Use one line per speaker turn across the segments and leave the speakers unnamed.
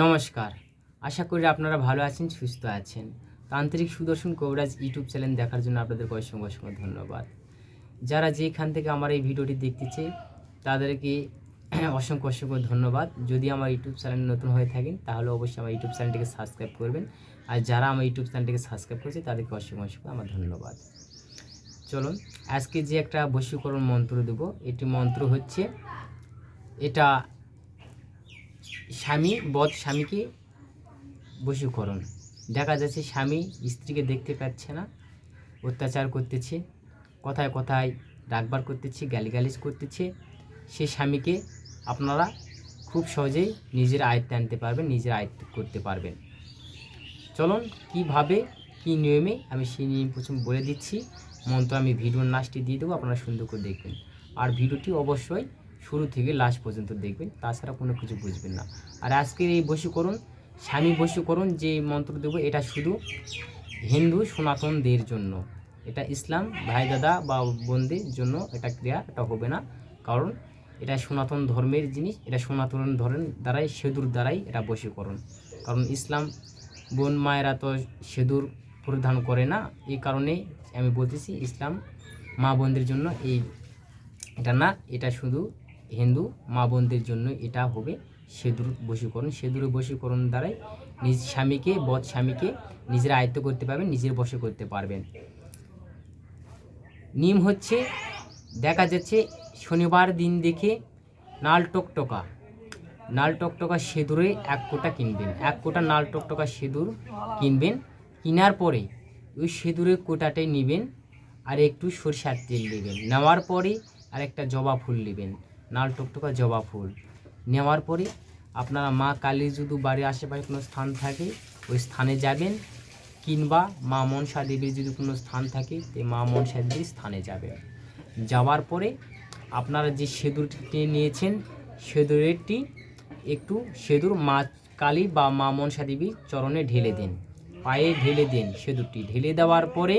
নমস্কার। আশা করি আপনারা ভালো আছেন, সুস্থ আছেন। তান্ত্রিক সুদর্শন কবিরাজ ইউটিউব চ্যানেল দেখার জন্য আপনাদেরকে অসংখ্য অসংখ্য ধন্যবাদ। যারা যেখান থেকে আমার এই ভিডিওটি দেখতেছে তাদেরকে অসংখ্য অসংখ্য ধন্যবাদ। যদি আমার ইউটিউব চ্যানেল নতুন হয়ে থাকেন, তাহলে অবশ্যই আমার ইউটিউব চ্যানেলটিকে সাবস্ক্রাইব করবেন। আর যারা আমার ইউটিউব চ্যানেলটিকে সাবস্ক্রাইব করেছে, তাদেরকে অসংখ্য অসংখ্য আমার ধন্যবাদ। চলুন, আজকে যে একটা বশীকরণ মন্ত্র দেব, এটি মন্ত্র হচ্ছে, এটা স্বামী, বধ স্বামীকে বশীকরণ দেখা যাচ্ছে স্বামী স্ত্রীকে দেখতে পাচ্ছে না, অত্যাচার করতেছে, কথায় কথায় ডাকবার করতেছে, গালিগালিজ করতেছে। সে স্বামীকে আপনারা খুব সহজেই নিজের আয়ত্তে আনতে পারবেন, নিজের আয়ত্ত করতে পারবেন। চলুন, কীভাবে, কি নিয়মে, আমি সেই নিয়ম প্রথম বলে দিচ্ছি। মন্ত্র আমি ভিডিওর নাচটি দিয়ে দেবো, আপনারা সুন্দর করে দেখবেন। আর ভিডিওটি অবশ্যই শুরু থেকে লাস্ট পর্যন্ত দেখবেন, তাছাড়া কোনো কিছু বুঝবেন না। আর আজকের এই বশীকরণ, স্বামী বশীকরণ যে মন্ত্র দেবো, এটা শুধু হিন্দু সনাতনদের জন্য। এটা ইসলাম, ভাই দাদা বা বোনদের জন্য এটা ক্রিয়া, এটা হবে না। কারণ এটা সনাতন ধর্মের জিনিস, এটা সনাতন ধর্মের দ্বারাই, সেদুর দ্বারাই এটা বশীকরণ। কারণ ইসলাম বোন মায়েরা তো সেদুর পরিধান করে না, এই কারণে আমি বলতেছি ইসলাম মা বোনদের জন্য এই এটা না, এটা শুধু হিন্দু মা বোনদের জন্য এটা হবে সেদুর বশীকরণ। সেদুর বশীকরণ দ্বারাই নিজ স্বামীকে, বধ স্বামীকে নিজের আয়ত্ত করতে পারবেন, নিজের বশে করতে পারবেন। নিয়ম হচ্ছে, দেখা যাচ্ছে শনিবার দিন দেখে নাল টকটকা। নাল টকটকা সেঁদুরে এক কোটা কিনবেন। এক কোটা নাল টকটকা সেঁদুর কিনবেন। কেনার পরে ওই সেঁদুরের কোটাটাই নেবেন আর একটু সরষার তেল নেবেন নেওয়ার পরে আর একটা জবা ফুল নেবেন। নাল টকটকা জবা ফুল। নেওয়ার পরে আপনারা মা কালী যদি বাড়ির আশেপাশে কোনো স্থান থাকে, ওই স্থানে যাবেন কিংবা মা মনসা দেবীর যদি কোনো স্থান থাকে তো মা মনসা দেবীর স্থানে যাবেন। যাওয়ার পরে আপনারা যে সেঁদুরটি নিয়েছেন, সেঁদুরেরটি একটু সেঁদুর মা কালী বা মা মনসা দেবীর চরণে ঢেলে দিন, পায়ে ঢেলে দিন সেঁদুরটি। ঢেলে দেওয়ার পরে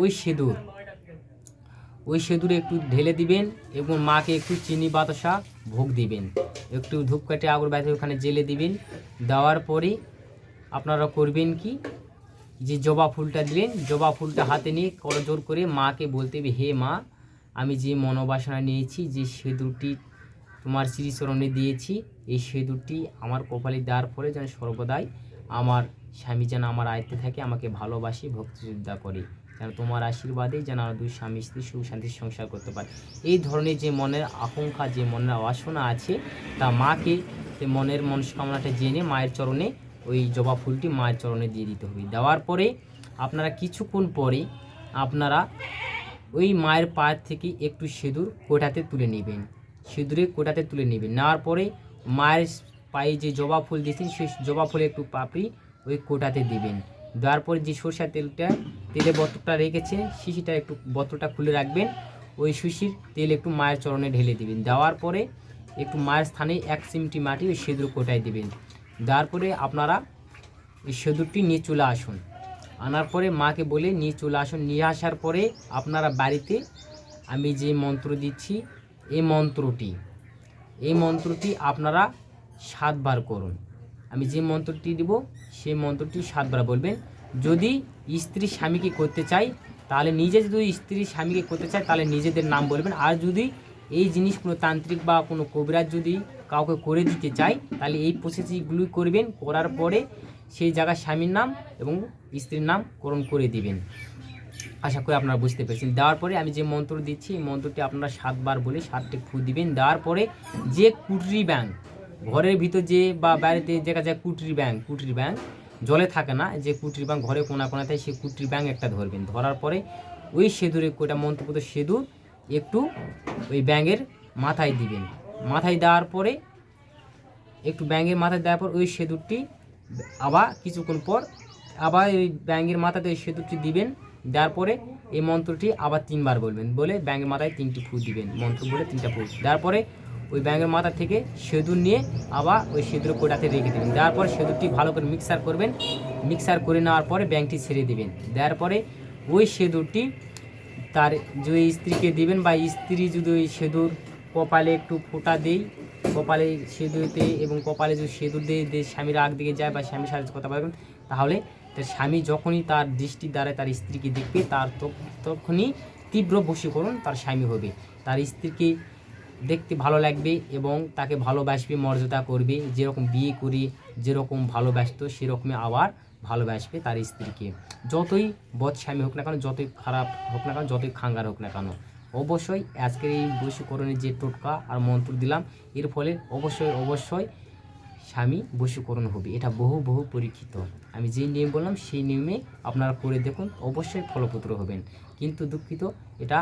ওই সেঁদুর ওই সেঁদুরে একটু ঢেলে দিবেন এবং মাকে একটু চিনি বাতাসা ভোগ দিবেন। একটু ধূপকাঠি আগরবাতি ওখানে জেলে দিবেন। দেওয়ার পরে আপনারা করবেন কি? যে জবা ফুলটা দিলেন, জবা ফুলটা হাতে নিয়ে করজোর করে মাকে বলতে হবে, হে মা, আমি যে মনোবাসনা নিয়েছি, যে সেঁদুরটি তোমার শ্রীচরণে দিয়েছি, এই সেঁদুরটি আমার কপালে দেওয়ার পরে যেন সর্বদাই আমার স্বামী যেন আমার আয়ত্তে থাকে, আমাকে ভালোবাসি, ভক্তিযোদ্ধা করে। যেন তোমার আশীর্বাদে যেন আমার দুই স্বামী স্ত্রী সুখ শান্তির সংসার করতে পারে। এই ধরনের যে মনের আকাঙ্ক্ষা, যে মনের বাসনা আছে, তা মাকে মনের মনস্কামনাটা জেনে মায়ের চরণে ওই জবা ফুলটি মায়ের চরণে দিয়ে দিতে হবে। দেওয়ার পরে আপনারা কিছুক্ষণ পরে আপনারা ওই মায়ের পায়ের থেকে একটু সিঁদুর কোটাতে তুলে নেবেন। সিঁদুরে কোটাতে তুলে নেবেন। নেওয়ার পরে মায়ের পায়ে যে জবা ফুল দিয়েছেন, সেই জবা ফুলে একটু পাপড়ি ওই কোটাতে দিবেন। দেওয়ার পরে যে সরষার তেলটা তেলে বোতলটা রেখেছে, শিশিটা একটু বোতলটা খুলে রাখবেন। ওই শিশির তেল একটু মায়ের চরণে ঢেলে দিবেন। দেওয়ার পরে একটু মায়ের স্থানে এক চিমটি মাটি ওই সিঁদুর কোটায় দেবেন। দেওয়ার পরে আপনারা এই সিঁদুরটি নিয়ে চলে আসুন। আনার পরে মাকে বলে নিয়ে চলে আসুন। নিয়ে আসার পরে আপনারা বাড়িতে আমি যে মন্ত্র দিচ্ছি এই মন্ত্রটি এই মন্ত্রটি আপনারা সাতবার করুন। আমি যে মন্ত্রটি দিব, সেই মন্ত্রটি সাতবার বলবেন। যদি স্ত্রী স্বামীকে করতে চাই তাহলে নিজে যদি স্ত্রী স্বামীকে করতে চায়, তাহলে নিজেদের নাম বলবেন। আর যদি এই জিনিস কোনো তান্ত্রিক বা কোনো কবিরাজ যদি কাউকে করে দিতে চায়, তাহলে এই প্রসেসগুলি করবেন। করার পরে সেই জায়গায় স্বামীর নাম এবং স্ত্রীর নাম করণ করে দিবেন। আশা করি আপনারা বুঝতে পেরেছেন। দেওয়ার পরে আমি যে মন্ত্র দিচ্ছি, এই মন্ত্রটি আপনারা সাতবার বলে সাতটি ফু দিবেন। দেওয়ার পরে যে কুটরি ব্যাংক, ঘরের ভিতর যে বা বাড়িতে দেখা যায় কুটরি ব্যাংক কুটরি ব্যাংক জলে থাকে না, যে কুটির ব্যাংক ঘরে কোনা কোনাতে সেই কুটরি ব্যাংক একটা ধরবেন। ধরার পরে ওই সেঁদুরে কোটা মন্ত্রপত সেঁদুর একটু ওই ব্যাঙের মাথায় দিবেন। মাথায় দেওয়ার পরে একটু ব্যাঙের মাথায় দেওয়ার পর ওই সেঁদুরটি আবার কিছুক্ষণ পর আবার ওই ব্যাঙের মাথাতে ওই সেঁদুরটি দিবেন, দেওয়ার পরে এই মন্ত্রটি আবার তিনবার বলবেন। বলে ব্যাঙের মাথায় তিনটি ফু দিবেন, মন্ত্র বলে তিনটা ফু দেওয়ার পরে ওই ব্যাঙের মাথা থেকে সেঁদুর নিয়ে আবার ওই সেঁদুর কোটাতে রেখে দেবেন। দেওয়ার পরে সেঁদুরটি ভালো করে মিক্সার করবেন। মিক্সার করে নেওয়ার পরে ব্যাংকটি ছেড়ে দিবেন। দেওয়ার পরে ওই সেঁদুরটি তার যদি স্ত্রীকে দিবেন বা স্ত্রী যদি ওই সেঁদুর কপালে একটু ফোঁটা দেই কপালে সিঁদুরতে এবং কপালে যদি সিঁদুর দিয়ে স্বামীর আগ দিকে যায় বা স্বামীর সাথে কথা বলবেন তাহলে তার স্বামী যখনই তার দৃষ্টির দ্বারা তার স্ত্রীকে দেখবে, তার তখনই তীব্র বশীকরণ তার স্বামী হবে। তার স্ত্রীকে দেখতে ভালো লাগবে এবং তাকে ভালোবাসবে, মর্যাদা করবে। যেরকম বিয়ে করি, যেরকম ভালোবাসত, সেরকমই আবার ভালোবাসবে তার স্ত্রীকে। যতই বদ স্বামী হোক না কেন, যতই খারাপ হোক না কেন, যতই খাঙ্গার হোক না কেন, অবশ্যই আজকের এই বশীকরণের যে টোটকা আর মন্ত্র দিলাম, এর ফলে অবশ্যই অবশ্যই স্বামী বশীকরণ হবে। এটা বহু বহু পরীক্ষিত। আমি যেই নিয়ম বললাম, সেই নিয়মে আপনারা করে দেখুন, অবশ্যই ফলপ্রদ হবেন। কিন্তু দুঃখিত, এটা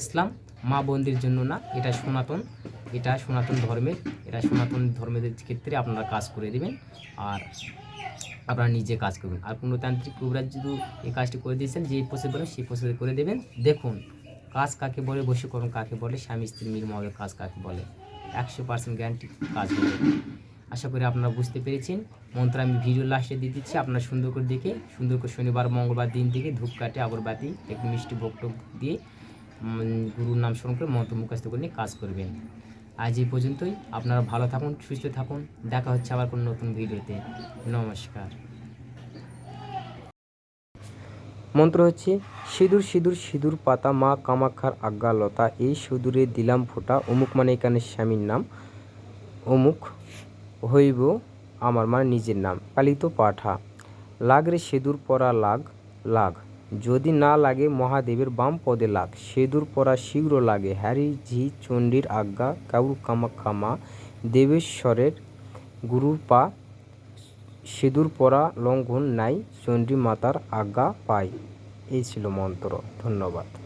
ইসলাম, মা বোনদের জন্য না, এটা সনাতন এটা সনাতন ধর্মের, এটা সনাতন ধর্মের ক্ষেত্রে আপনারা কাজ করে দেবেন আর আপনারা নিজে কাজ করবেন। আর পুণ্যতান্ত্রিক কুবরাজ যদি এই কাজটি করে দিয়েছেন যে প্রসেস বলেন সেই প্রসেস করে দেবেন। দেখুন, কাজ কাকে বলে? বশীকরণ কাকে বলে? স্বামী, স্ত্রী মিল মহলের কাজ কাকে বলে? একশো পার্সেন্ট গ্যারান্টি কাজ হবে। আশা করি আপনারা বুঝতে পেরেছেন। মন্ত্র আমি ভিডিও লাস্টে দিয়ে দিচ্ছি। আপনারা সুন্দর করে দেখে, সুন্দর করে শনিবার, মঙ্গলবার দিন থেকে ধূপকাঠি, আগরবাতি, একটু মিষ্টি ভোগ টোক দিয়ে গুরুর নাম স্মরণ করে মন্ত্র মুখস্থ করে নিয়ে কাজ করবেন। আজ এই পর্যন্তই। আপনারা ভালো থাকুন, সুস্থ থাকুন। দেখা হচ্ছে আবার কোনো নতুন ভিডিওতে। নমস্কার। মন্ত্র হচ্ছে, সিঁদুর সিঁদুর সিঁদুর, পাতা, মা, কামাক্ষার আজ্ঞা, লতা। এই সিঁদুরে দিলাম ফোঁটা। অমুক মানে এখানে স্বামীর নাম। অমুক হইব আমার মানে নিজের নাম। পালিত পাঠা। লাগরে সিঁদুর পরা লাগ লাগ। যদি না লাগে মহাদেবের বাম পদে লাগ, সেদুর পরা শীঘ্র লাগে। হ্যারি ঝি চণ্ডীর আজ্ঞা কাউর কামাক্ষামা দেবেশ্বরের গুরুর পা সিঁদুর পরা লঙ্ঘন নাই, চণ্ডী মাতার আজ্ঞা পাই। এই ছিল মন্ত্র। ধন্যবাদ।